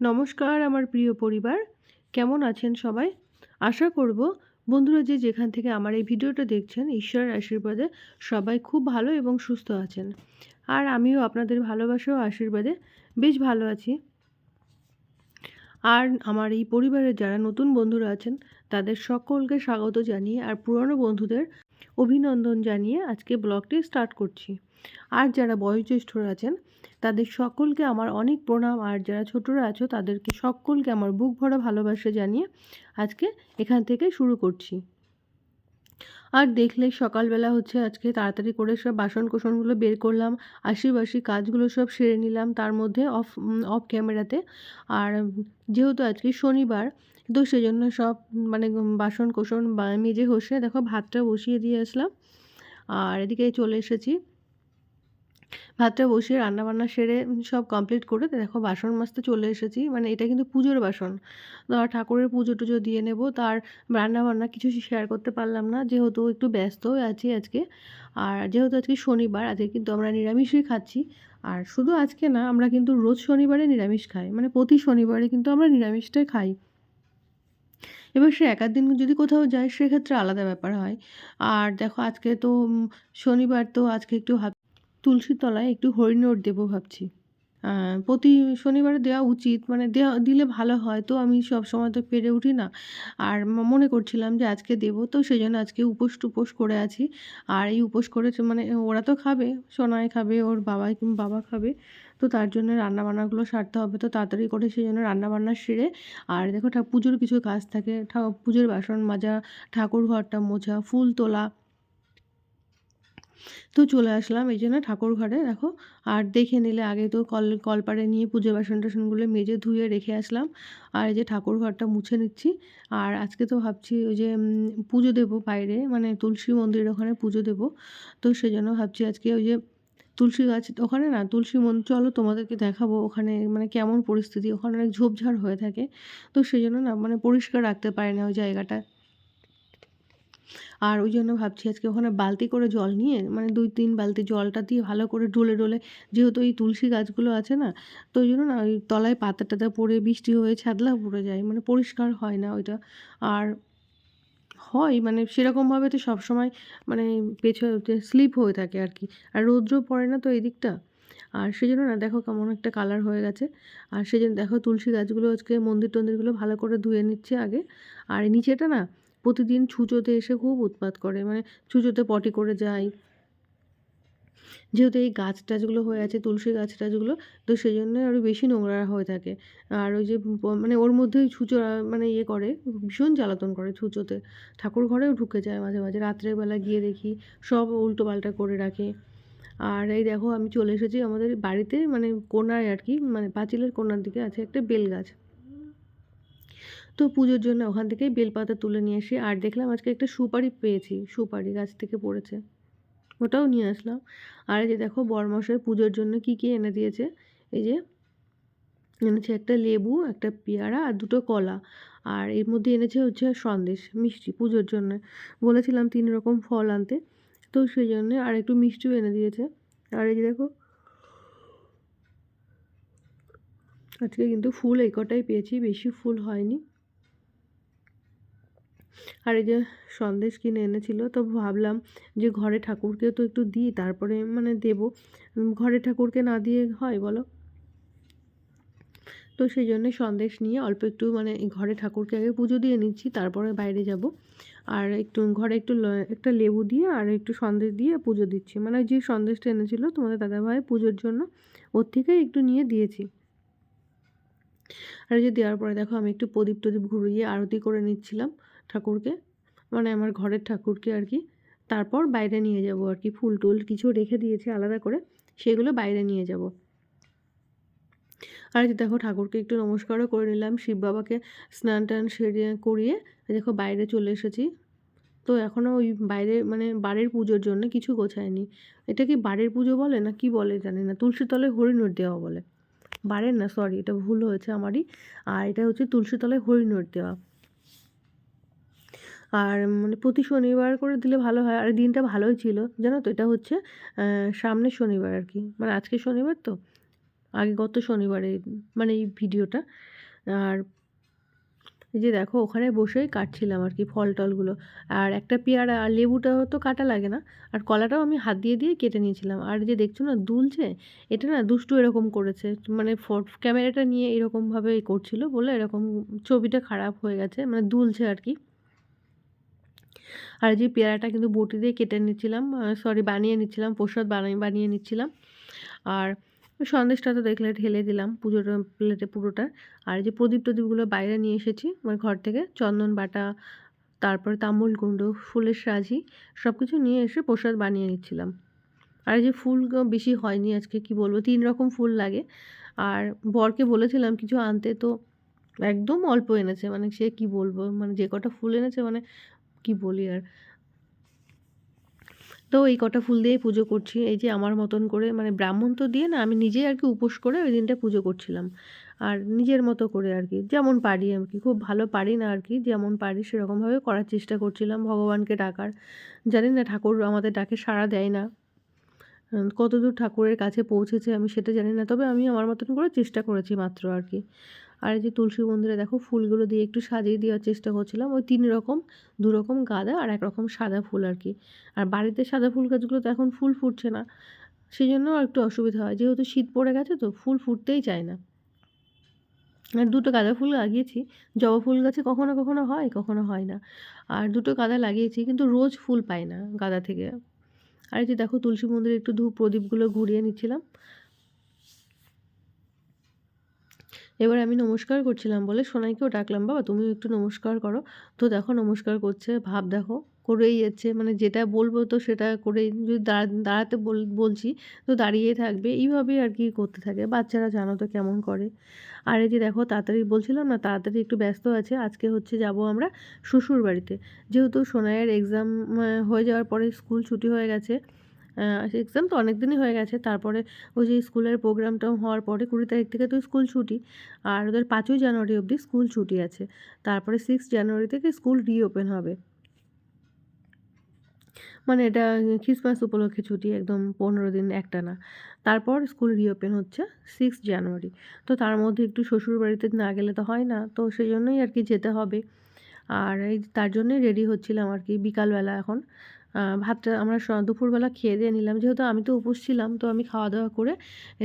নমস্কার, আমার প্রিয় পরিবার। কেমন আছেন সবাই? আশা করব বন্ধুরা যে যেখান থেকে আমার এই ভিডিওটা দেখছেন, ঈশ্বরের আশীর্বাদে সবাই খুব ভালো এবং সুস্থ আছেন। আর আমিও আপনাদের ভালোবাসা ও আশীর্বাদে বেশ ভালো আছি। আর আমার এই পরিবারের যারা নতুন বন্ধুরা আছেন, তাদের সকলকে স্বাগত জানিয়ে আর পুরনো বন্ধুদের অভিনন্দন জানিয়ে আজকে ব্লগটি স্টার্ট করছি। আর যারা বয়োজ্যেষ্ঠরা আছেন, তাদের সকলকে আমার অনেক প্রণাম। আর যারা ছোটরা আছো, তাদেরকে সকলকে আমার বুক ভরা ভালোবাসা জানিয়ে আজকে এখান থেকে শুরু করছি। আর দেখলে সকালবেলা হচ্ছে আজকে তাড়াতাড়ি করে সব বাসন কোসনগুলো বের করলাম আশিবাসি কাজগুলো সব সেরে নিলাম, তার মধ্যে অফ অফ ক্যামেরাতে। আর যেহেতু আজকে শনিবার, তো সেজন্য সব মানে বাসন কোসন মেজে হসে দেখো ভাতটা বসিয়ে দিয়ে আসলাম। আর এদিকে চলে এসেছি। ভাতটা বসিয়ে রান্নাবান্না সেরে সব কমপ্লিট করে দেখো বাসন মাজতে চলে এসেছি। মানে এটা কিন্তু পুজোর বাসন। ধর ঠাকুরের পুজো টুজো দিয়ে নেব। তার রান্নাবান্না কিছু শেয়ার করতে পারলাম না। যেহেতু একটু ব্যস্ত আছি আজকে। আর যেহেতু আজকে শনিবার, আজকে কিন্তু আমরা নিরামিষই খাচ্ছি। আর শুধু আজকে না, আমরা কিন্তু রোজ শনিবারে নিরামিষ খাই। মানে প্রতি শনিবারে কিন্তু আমরা নিরামিষটাই খাই। এবার সে একার দিন যদি কোথাও যায়, সেক্ষেত্রে আলাদা ব্যাপার হয়। আর দেখো আজকে তো শনিবার তো আজকে একটু তুলসীর তলায় একটু হরিণোট দেবো ভাবছি। প্রতি শনিবারে দেওয়া উচিত মানে দেওয়া, দিলে ভালো হয়, তো আমি সব সময় তো পেরে উঠি না। আর মনে করছিলাম যে আজকে দেবো, তো সেই জন্য আজকে উপোস টুপোস করে আছি। আর এই উপোস করে মানে ওরা তো খাবে সোনায় খাবে, ওর বাবাই বাবা খাবে, তো তার জন্য রান্নাবান্নাগুলো সারতে হবে, তো তাড়াতাড়ি করে সেই জন্য রান্নাবান্না সেরে। আর দেখো পুজোর কিছু কাজ থাকে পুজোর বাসন মাজা, ঠাকুর ঘরটা মোছা, ফুল তোলা তো চলে আসলাম এই জন্য ঠাকুর ঘরে দেখো। আর দেখে নিলে আগে তো কল, কলপাড়ে নিয়ে পুজো বাসন টাসনগুলো মেজে ধুয়ে রেখে আসলাম। আর এই যে ঠাকুর ঘরটা মুছে নিচ্ছি। আর আজকে তো ভাবছি ওই যে পুজো দেবো বাইরে মানে তুলসী মন্দিরের ওখানে পুজো দেবো। তো সেজন্য ভাবছি আজকে ওই যে তুলসী গাছ, ওখানে না তুলসী মন, চলো তোমাদেরকে দেখাবো ওখানে মানে কেমন পরিস্থিতি, ওখানে অনেক ঝোপঝাড় হয়ে থাকে। তো সেই জন্য না মানে পরিষ্কার রাখতে পারে না ওই জায়গাটা। আর ওই জন্য ভাবছি আজকে ওখানে বালতি করে জল নিয়ে মানে দুই তিন বালতি জলটা দিয়ে ভালো করে ডলে ডলে যেহেতু এই তুলসী গাছগুলো আছে না, তো ওই জন্য না ওই তলায় পাতা টাতা পড়ে বৃষ্টি হয়ে ছাদলা পড়ে যায় মানে পরিষ্কার হয় না ওইটা। আর হয় মানে সেরকমভাবে তো সবসময় মানে পেছনে স্লিপ হয়ে থাকে আর কি, আর রৌদ্র পড়ে না তো এই দিকটা আর সেই জন্য না দেখো কেমন একটা কালার হয়ে গেছে, আর সেই জন্য দেখো তুলসী গাছগুলো আজকে মন্দির টন্দিরগুলো ভালো করে ধুয়ে নিচ্ছে আগে, আর নিচেটা না প্রতিদিন ছুঁচোতে এসে খুব উৎপাত করে মানে ছুঁচোতে পটি করে যায় যেহেতু এই গাছ টাছগুলো হয়ে আছে, তুলসী গাছ টাছগুলো, তো সেই জন্য আরও বেশি নোংরা হয়ে থাকে। আর ওই যে মানে ওর মধ্যেই ছুঁচো মানে ইয়ে করে, ভীষণ জ্বালাতন করে ছুঁচোতে। ঠাকুর ঘরেও ঢুকে যায় মাঝে মাঝে, রাত্রেবেলা গিয়ে দেখি সব উল্টো পাল্টা করে রাখে। আর এই দেখো আমি চলে এসেছি আমাদের বাড়িতে মানে কোনায় আর কি মানে পাঁচিলের কোনার দিকে আছে একটা বেল গাছ। তো পুজোর জন্য ওখান থেকেই বেলপাতা তুলে নিয়ে আসি। আর দেখলাম আজকে একটা সুপারি পেয়েছি, সুপারি গাছ থেকে পড়েছে। ওটাও নিয়ে আসলাম। আর এই যে দেখো বরমশাই পুজোর জন্য কি কি এনে দিয়েছে? এই যে এনেছে একটা লেবু, একটা পেয়ারা আর দুটো কলা। আর এর মধ্যে এনেছে হচ্ছে সন্দেশ, মিষ্টি পুজোর জন্য। বলেছিলাম তিন রকম ফল আনতে, তো সেই জন্য আর একটু মিষ্টিও এনে দিয়েছে। আর এই যে দেখো, আজকে কিন্তু ফুল এই কটাই পেয়েছি, বেশি ফুল হয়নি। আর এই যে সন্দেশ কিনে এনেছিল, তো ভাবলাম যে ঘরে ঠাকুরকেও তো একটু দিই, তারপরে মানে দেব। ঘরে ঠাকুরকে না দিয়ে হয় বলো? তো সেই জন্যে সন্দেশ নিয়ে অল্প একটু মানে ঘরে ঠাকুরকে আগে পুজো দিয়ে নিচ্ছি, তারপরে বাইরে যাব। আর একটু ঘরে একটু একটা লেবু দিয়ে আর একটু সন্দেশ দিয়ে পুজো দিচ্ছি। মানে যে সন্দেশটা এনেছিল তোমাদের দাদাভাই পুজোর জন্য, ওর থেকে একটু নিয়ে দিয়েছি। আর যে দেওয়ার পরে দেখো আমি একটু প্রদীপ টদীপ ঘুরিয়ে আরতি করে নিচ্ছিলাম। ঠাকুরকে মানে আমার ঘরের ঠাকুরকে আর কি। তারপর বাইরে নিয়ে যাব আর কি, ফুল টুল কিছু রেখে দিয়েছে আলাদা করে, সেগুলো বাইরে নিয়ে যাব। আর দেখো ঠাকুরকে একটু নমস্কারও করে নিলাম, শিব বাবাকে স্নান টান সেরিয়ে করিয়ে দেখো বাইরে চলে এসেছি। তো এখনও ওই বাইরে মানে বাড়ির পুজোর জন্য কিছু গোছায়নি। এটা কি বাড়ির পুজো বলে না কি বলে জানি না তুলসী তলায় হরিণর দেওয়া বলে। বাড়ির না সরি এটা ভুল হয়েছে আমারই। আর এটা হচ্ছে তুলসী তলায় হরিণর দেওয়া। আর মানে প্রতি শনিবার করে দিলে ভালো হয়। আর দিনটা ভালোই ছিল। জানো তো? এটা হচ্ছে সামনের শনিবার আর কি মানে আজকে শনিবার তো? আগে গত শনিবারে মানে এই ভিডিওটা। আর এই যে দেখো, ওখানে বসেই কাটছিলাম আর কি ফল টলগুলো। আর একটা পেয়ারা আর লেবুটাও তো কাটা লাগে না। আর কলাটাও আমি হাত দিয়ে দিয়ে কেটে নিয়েছিলাম। আর যে দেখছ না দুলছে এটা না দুষ্টু এরকম করেছে। মানে ক্যামেরাটা নিয়ে এরকমভাবে করছিল বলে এরকম ছবিটা খারাপ হয়ে গেছে। মানে দুলছে আর কি আর যে পেয়ারাটা কিন্তু বটি দিয়ে কেটে নিচ্ছিলাম সরি বানিয়ে নিচ্ছিলাম, প্রসাদ বানিয়ে বানিয়ে নিচ্ছিলাম। আর সন্দেশটা তো দেখলে ঢেলে দিলাম পুজোটা প্লেটে পুরোটা। আর যে প্রদীপ টদীপগুলো বাইরে নিয়ে এসেছি মানে ঘর থেকে, চন্দন বাটা, তারপরে তামুল কুণ্ড ফুলের সাজি সব কিছু নিয়ে এসে প্রসাদ বানিয়ে নিচ্ছিলাম। আর যে ফুল বেশি হয়নি আজকে, কি বলব, তিন রকম ফুল লাগে। আর বরকে বলেছিলাম কিছু আনতে, তো একদম অল্প এনেছে মানে সে কি বলব মানে যে কটা ফুল এনেছে মানে কি বলি আর? তো এই কটা ফুল দিয়েই পুজো করছি। এই যে আমার মতন করে মানে ব্রাহ্মণ তো দিয়ে না, আমি নিজেই আর কি উপোস করে ওই দিনটা পুজো করছিলাম। আর নিজের মতো করে আর কি, যেমন পারি আর কি। খুব ভালো পারি না আর কি, যেমন পারি সেরকমভাবে করার চেষ্টা করছিলাম ভগবানকে ডাকার। জানি না, ঠাকুর আমাদের ডাকে সাড়া দেয় না। কতদূর ঠাকুরের কাছে পৌঁছেছে আমি সেটা জানি না, তবে আমি আমার মতন করে চেষ্টা করেছি মাত্র আর কি। আর এই যে তুলসী মন্দিরে দেখো ফুলগুলো দিয়ে একটু সাজিয়ে দেওয়ার চেষ্টা করছিলাম। ওই তিন রকম, দু রকম গাঁদা আর এক রকম সাদা ফুল আর কি। আর বাড়িতে সাদা ফুল গাছগুলো তো এখন ফুল ফুটছে না সেই জন্য একটু অসুবিধা হয়। যেহেতু শীত পড়ে গেছে তো ফুল ফুটতেই চায় না। আর দুটো গাঁদা ফুল লাগিয়েছি, জবা ফুল গাছে কখনো কখনো হয় কখনো হয় না। আর দুটো গাঁদা লাগিয়েছি কিন্তু রোজ ফুল পাই না গাঁদা থেকে। আর এই যে দেখো তুলসী মন্দিরে একটু ধূপ প্রদীপগুলো ঘুরিয়ে নিচ্ছিলাম। এবার আমি নমস্কার করছিলাম বলে সোনাইকেও ডাকলাম, বাবা, তুমিও একটু নমস্কার করো। তো দেখো নমস্কার করছে, ভাব দেখো, করেই যাচ্ছে মানে যেটা বলব তো সেটা করেই যদি দাঁড়াতে বলছি তো দাঁড়িয়েই থাকবে, এইভাবেই আর কি করতে থাকে। বাচ্চারা জানো তো কেমন করে। আর এই যে দেখো, তাড়াতাড়ি বলছিলাম না, তাড়াতাড়ি একটু ব্যস্ত আছে, আজকে হচ্ছে যাব আমরা শ্বশুর বাড়িতে যেহেতু সোনাইয়ের এক্সাম হয়ে যাওয়ার পরে স্কুল ছুটি হয়ে গেছে এক্সাম তো অনেক দিনই হয়ে গেছে। তারপরে ওই যে স্কুলের প্রোগ্রামটা হওয়ার পরে কুড়ি তারিখ থেকে তো স্কুল ছুটি। আর ওদের পাঁচই জানুয়ারি অবধি স্কুল ছুটি আছে। তারপরে সিক্স জানুয়ারি থেকে স্কুল রিওপেন হবে। মানে এটা খ্রিসমাস উপলক্ষে ছুটি, একদম পনেরো দিন একটা না তারপর স্কুল রিওপেন হচ্ছে সিক্স জানুয়ারি। তো তার মধ্যে একটু শ্বশুর বাড়িতে না গেলে তো হয় না। তো সেই জন্যই আর কি যেতে হবে। আর এই তার জন্যই রেডি হচ্ছিলাম আর কি বিকালবেলা এখন। ভাতটা আমরা দুপুরবেলা খেয়ে দিয়ে নিলাম। যেহেতু আমি তো উপোস ছিলাম, তো আমি খাওয়া দাওয়া করে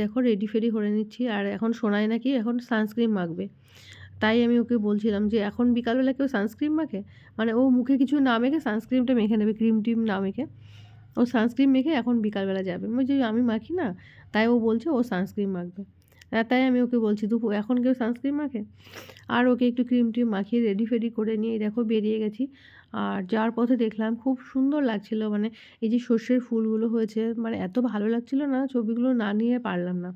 দেখো রেডি ফেডি করে নিচ্ছি। আর এখন শোনায় নাকি এখন সানস্ক্রিন মাখবে। তাই আমি ওকে বলছিলাম যে, এখন বিকালবেলা কেউ সানস্ক্রিন মাখে? মানে ও মুখে কিছু না মেখে সানস্ক্রিনটা মেখে নেবে ক্রিম টিম না মেখে। ও সানস্ক্রিন মেখে এখন বিকালবেলা যাবে। যে আমি মাখি না। তাই ও বলছে, ও সানস্ক্রিন মাখবে। তাই আমি ওকে বলছি দুপুর এখন কেউ সানস্ক্রিন মাখে? আর ওকে একটু ক্রিম টিম মাখিয়ে রেডি ফেডি করে নিয়ে দেখো বেরিয়ে গেছি। আর যাওয়ার পথে দেখলাম খুব সুন্দর লাগছিল মানে এই যে সর্ষের ফুলগুলো হয়েছে মানে এত ভালো লাগছিল না, ছবিগুলো না নিয়ে পারলাম না।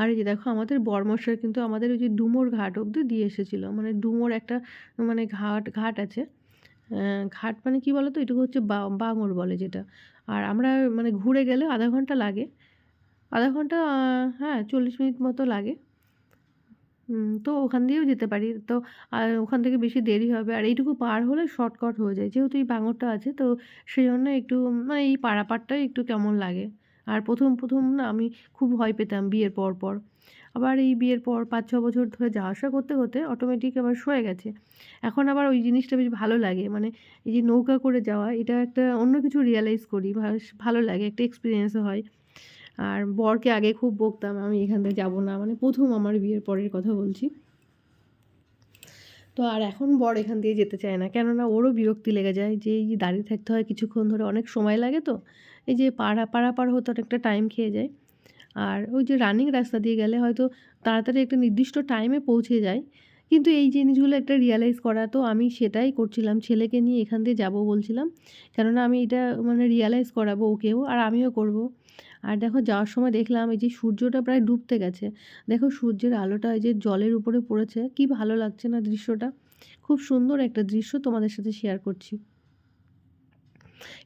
আর এই যে দেখো আমাদের বরমশাই কিন্তু আমাদের ওই যে ডুমোর ঘাট অবধি দিয়ে এসেছিল মানে ডুমোর একটা মানে ঘাট ঘাট আছে। ঘাট মানে কি বলো তো এটুকু হচ্ছে বাঙর বলে যেটা। আর আমরা মানে ঘুরে গেলে আধা ঘণ্টা লাগে, আধা ঘণ্টা হ্যাঁ চল্লিশ মিনিট মতো লাগে। তো ওখান দিয়েও যেতে পারি। তো আর ওখান থেকে বেশি দেরি হবে। আর এইটুকু পার হলে শর্টকাট হয়ে যায়। যেহেতু এই বাঙরটা আছে, তো সেই জন্য একটু মানে এই পারাপারটাই একটু কেমন লাগে। আর প্রথম প্রথম না আমি খুব ভয় পেতাম বিয়ের পর পর। আবার এই বিয়ের পর পাঁচ, ছ বছর ধরে যাওয়া আসা করতে করতে অটোমেটিক আবার সয়ে গেছে। এখন আবার ওই জিনিসটা বেশ ভালো লাগে। মানে এই যে নৌকা করে যাওয়া, এটা একটা অন্য কিছু রিয়ালাইজ করি। ভালো লাগে, একটা এক্সপিরিয়েন্সও হয়। আর বরকে আগে খুব বকতাম, আমি এখান থেকে যাব না। মানে প্রথম আমার বিয়ের পরের কথা বলছি। তো আর এখন বর এখান দিয়ে যেতে চায় না, কেননা ওরও বিরক্তি লেগে যায় যে এই দাঁড়িয়ে থাকতে হয়, কিছুক্ষণ ধরে অনেক সময় লাগে তো, এই যে পাড়া পাড়াপার হতে অনেকটা টাইম খেয়ে যায়। আর ওই যে রানিং রাস্তা দিয়ে গেলে হয়তো তাড়াতাড়ি একটা নির্দিষ্ট টাইমে পৌঁছে যায় কিন্তু এই জিনিসগুলো একটা রিয়ালাইজ করা, তো আমি সেটাই করছিলাম। ছেলেকে নিয়ে এখান দিয়ে যাব বলছিলাম। কেননা আমি এটা মানে রিয়ালাইজ করাবো ওকেও, আর আমিও করব। আর দেখো যাওয়ার সময় দেখলাম এই যে সূর্যটা প্রায় ডুবতে গেছে। দেখো সূর্যের আলোটা এই যে জলের উপরে পড়েছে। কি ভালো লাগছে না দৃশ্যটা। খুব সুন্দর একটা দৃশ্য তোমাদের সাথে শেয়ার করছি।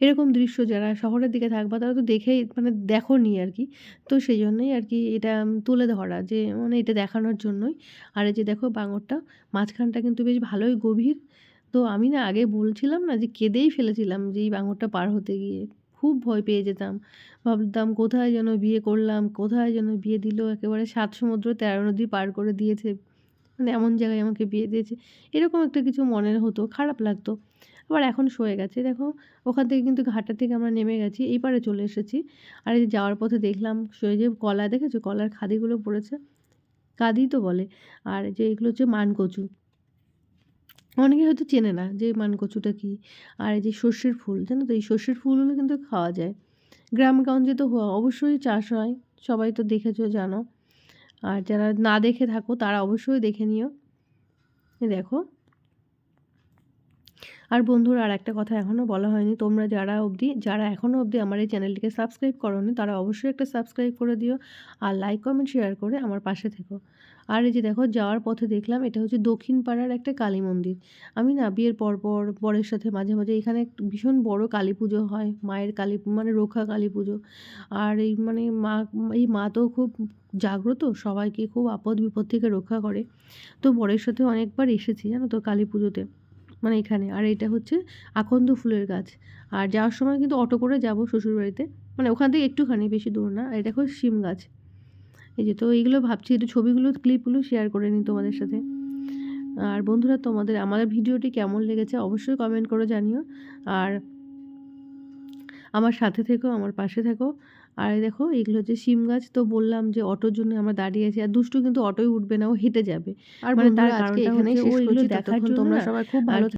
এরকম দৃশ্য যারা শহরের দিকে থাকবা তারা তো দেখেই মানে দেখো নি আর কি তো সেই জন্যই আর কি এটা তুলে ধরা যে মানে এটা দেখানোর জন্যই। আর এই যে দেখো বাঙরটা, মাঝখানটা কিন্তু বেশ ভালোই গভীর। তো আমি না আগে বলছিলাম না যে, কেঁদেই ফেলেছিলাম যে, এই বাঙরটা পার হতে গিয়ে। খুব ভয় পেয়ে যেতাম। ভাবতাম কোথায় যেন বিয়ে করলাম, কোথায় যেন বিয়ে দিল, একেবারে সাত সমুদ্র তেরো নদী পার করে দিয়েছে। মানে এমন জায়গায় আমাকে বিয়ে দিয়েছে। এরকম একটা কিছু মনের হতো, খারাপ লাগতো। আবার এখন সয়ে গেছে। দেখো, ওখান থেকে কিন্তু ঘাটা থেকে আমরা নেমে গেছি, এই পারে চলে এসেছি। আর এই যাওয়ার পথে দেখলাম সয়ে যে কলা, দেখেছ? কলার খাদিগুলো পড়েছে। কাদি তো বলে। আর যে এগুলো হচ্ছে মানকচু। অনেকে হয়তো চেনে না যে মানকচুটা কী। আর এই যে সর্ষের ফুল, জানো তো? এই সর্ষের ফুলগুলো কিন্তু খাওয়া যায়। গ্রামগঞ্জে তো অবশ্যই চাষ হয়, সবাই তো দেখেছ, জানো। আর যারা না দেখে থাকো, তারা অবশ্যই দেখে নিও। দেখো। আর বন্ধুরা আর একটা কথা এখনও বলা হয়নি, তোমরা যারা অবধি, যারা এখনও অবধি আমার এই চ্যানেলটিকে সাবস্ক্রাইব করোনি, তারা অবশ্যই একটা সাবস্ক্রাইব করে দিও আর লাইক কমেন্ট শেয়ার করে আমার পাশে থেকো। আর এই যে দেখো, যাওয়ার পথে দেখলাম, এটা হচ্ছে দক্ষিণ পাড়ার একটা কালী মন্দির। আমি না বিয়ের পর পর বরের সাথে মাঝে মাঝে এখানে ভীষণ বড় কালী পুজো হয়, মায়ের কালী মানে রক্ষা কালী পুজো। আর এই মানে মা, এই মা তো খুব জাগ্রত, সবাইকে খুব আপদ বিপদ থেকে রক্ষা করে। তো বরের সাথে অনেকবার এসেছি, জানো তো কালী পুজোতে। মানে এখানে। আর এটা হচ্ছে আকন্দ ফুলের গাছ। আর যাওয়ার সময় কিন্তু অটো করে যাব শ্বশুরবাড়িতে। মানে ওখান থেকে একটুখানি বেশি দূর না। আর এটা দেখো শিম গাছ। এই যে তো এইগুলো ভাবছি একটু ছবিগুলো ক্লিপগুলো শেয়ার করে নিই তোমাদের সাথে। আর বন্ধুরা তোমাদের আমাদের ভিডিওটি কেমন লেগেছে অবশ্যই কমেন্ট করে জানিও। আর আমার সাথে থেকো আমার পাশে থেকো। আর দেখো এগুলো হচ্ছে শিম গাছ। তো বললাম যে অটোর জন্য আমরা দাঁড়িয়ে আছি। আর দুষ্টু কিন্তু অটোই উঠবে না ও হেঁটে যাবে। আর মানে তার কারণটা হচ্ছে শেষ করছি। তোমরা সবাই খুব ভালো